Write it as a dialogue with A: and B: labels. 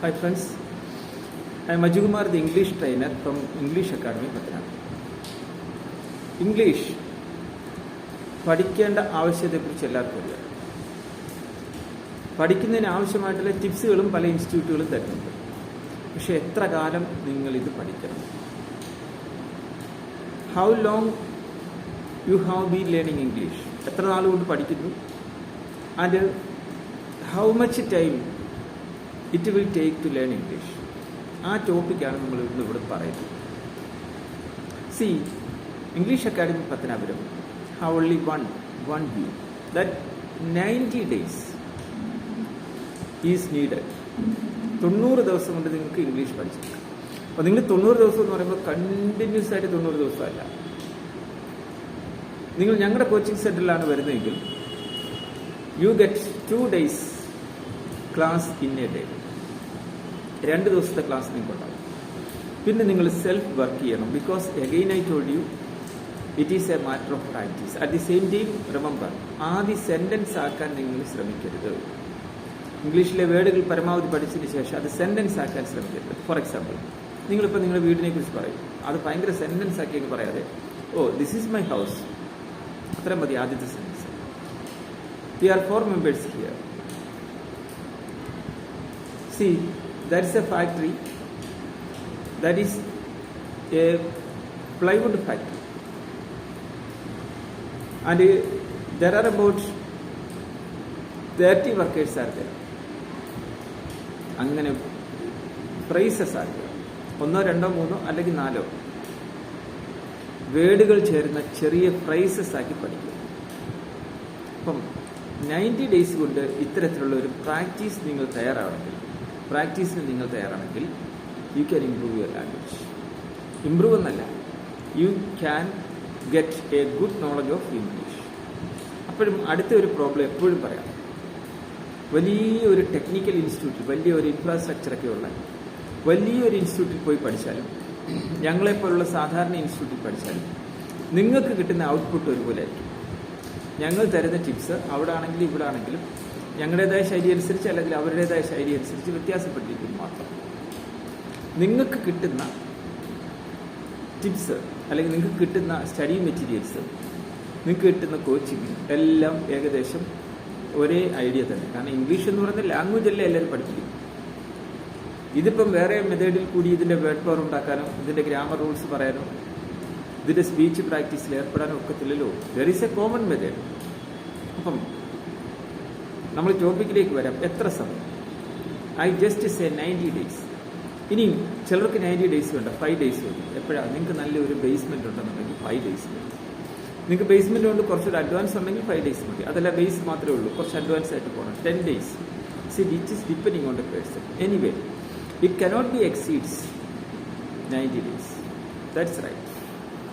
A: Hi friends I am Ajukumar the English trainer from English Academy, Pathanamthitta. English പഠിക്കേണ്ട ആവശ്യത്തെക്കുറിച്ച് എല്ലാവർക്കും അറിയാം. പഠിക്കുന്നതിന് ആവശ്യമായിട്ടുള്ള ടിപ്സുകളും പല ഇൻസ്റ്റിറ്റ്യൂട്ടുകളും തരുന്നുണ്ട്. പക്ഷെ എത്ര കാലം നിങ്ങൾ ഇത് പഠിക്കണം? How long you have been learning English എത്ര നാൾ കൊണ്ട് പഠിക്കുന്നു? And how much time it will take to learn English ആ ടോപ്പിക്കാണ് നമ്മൾ ഇന്ന് ഇവിടെ പറയുന്നത്. See English Academy Pathanapuram how only one one view that ninety days is needed തൊണ്ണൂറ് ദിവസം കൊണ്ട് നിങ്ങൾക്ക് ഇംഗ്ലീഷ് പഠിച്ചെടുക്കാം. അപ്പോൾ നിങ്ങൾ തൊണ്ണൂറ് ദിവസം എന്ന് പറയുമ്പോൾ കണ്ടിന്യൂസ് ആയിട്ട് തൊണ്ണൂറ് ദിവസമല്ല. നിങ്ങൾ ഞങ്ങളുടെ കോച്ചിങ് സെന്ററിലാണ് വരുന്നതെങ്കിൽ you get two days class in a day രണ്ട് ദിവസത്തെ ക്ലാസ് നിങ്ങൾക്ക് ഉണ്ടാവും പിന്നെ നിങ്ങൾ സെൽഫ് വർക്ക് ചെയ്യണം. Because again I told you it is a matter of practice at the same time remember ആദ്യ സെന്റൻസ് ആക്കാൻ നിങ്ങൾ ശ്രമിക്കരുത്. ഇംഗ്ലീഷിലെ വേർഡുകൾ പരമാവധി പഠിച്ചതിന് ശേഷം അത് സെന്റൻസ് ആക്കാൻ ശ്രമിക്കരുത്. ഫോർ എക്സാമ്പിൾ നിങ്ങളിപ്പോൾ നിങ്ങളുടെ വീടിനെ കുറിച്ച് പറയും. അത് ഭയങ്കര സെന്റൻസ് ആക്കി അങ്ങ് പറയാതെ oh this is my house അത്ര മതി ആദ്യത്തെ sentence we are four members here see that is a factory. that is a plywood factory. And uh, there are about 30 workers are there. അങ്ങനെ പ്രൈസസ് ആക്കുക ഒന്നോ രണ്ടോ മൂന്നോ അല്ലെങ്കിൽ നാലോ. വേർഡുകൾ ചേരുന്ന ചെറിയ പ്രൈസസ് ആക്കി പഠിക്കുക അപ്പം നയന്റി ഡേയ്സ് കൊണ്ട് ഇത്തരത്തിലുള്ള ഒരു പ്രാക്ടീസ് നിങ്ങൾ തയ്യാറാണെങ്കിൽ പ്രാക്ടീസിന് നിങ്ങൾ തയ്യാറാണെങ്കിൽ you can improve your language improve എന്നല്ല you can get a good knowledge of English അപ്പോഴും അടുത്ത ഒരു പ്രോബ്ലം എപ്പോഴും പറയാം. വലിയൊരു ടെക്നിക്കൽ ഇൻസ്റ്റിറ്റ്യൂട്ടിൽ വലിയ ഒരു ഇൻഫ്രാസ്ട്രക്ചറൊക്കെ ഉള്ള വലിയൊരു ഇൻസ്റ്റിറ്റ്യൂട്ടിൽ പോയി പഠിച്ചാലും ഞങ്ങളെപ്പോലുള്ള സാധാരണ ഇൻസ്റ്റിറ്റ്യൂട്ടിൽ പഠിച്ചാലും നിങ്ങൾക്ക് കിട്ടുന്ന ഔട്ട്പുട്ട് ഒരുപോലെ ആയിരിക്കും. ഞങ്ങൾ തരുന്ന ടിപ്സ് അവിടെ ആണെങ്കിലും ഇവിടെ ആണെങ്കിലും ഞങ്ങളുടേതായ ശൈലി അനുസരിച്ച് അല്ലെങ്കിൽ അവരുടേതായ ശൈലി അനുസരിച്ച് വ്യത്യാസപ്പെട്ടിരിക്കും മാത്രം. നിങ്ങൾക്ക് കിട്ടുന്ന ടിപ്സ് അല്ലെങ്കിൽ നിങ്ങൾക്ക് കിട്ടുന്ന സ്റ്റഡി മെറ്റീരിയൽസ് നിങ്ങൾക്ക് കിട്ടുന്ന കോച്ചിങ് എല്ലാം ഏകദേശം ഒരേ ഐഡിയ തന്നെ. കാരണം ഇംഗ്ലീഷ് എന്ന് പറയുന്ന ലാംഗ്വേജ് അല്ലേ എല്ലാവരും പഠിപ്പിക്കും ഇതിപ്പം വേറെ മെത്തേഡിൽ കൂടി ഇതിന്റെ വേർഡ് പവർ ഉണ്ടാക്കാനോ ഇതിന്റെ ഗ്രാമർ റൂൾസ് പറയാനോ ഇതിന്റെ സ്പീച്ച് പ്രാക്ടീസിൽ ഏർപ്പെടാനോ ഒക്കത്തില്ലല്ലോ there is a common method അപ്പം നമ്മൾ ടോപ്പിക്കിലേക്ക് വരാം. എത്ര സമയം? I just say ninety days ഇനിയും ചിലർക്ക് നയന്റി ഡേയ്സ് വേണ്ട. ഫൈവ് ഡേയ്സ് മതി എപ്പോഴാണ് നിങ്ങൾക്ക് നല്ലൊരു ബേസ്മെന്റ് ഉണ്ടെന്നുണ്ടെങ്കിൽ ഫൈവ് ഡേയ്സ് മതി നിങ്ങൾക്ക് ബേസ്മെന്റ് കൊണ്ട് കുറച്ചൊരു അഡ്വാൻസ് ഉണ്ടെങ്കിൽ ഫൈവ് ഡേയ്സ് മതി. അതല്ല ബേസ് മാത്രമേ ഉള്ളൂ. കുറച്ച് അഡ്വാൻസ് ആയിട്ട് പോകണം. Ten days see which is depending on the person anyway it cannot be exceeds ninety days that's right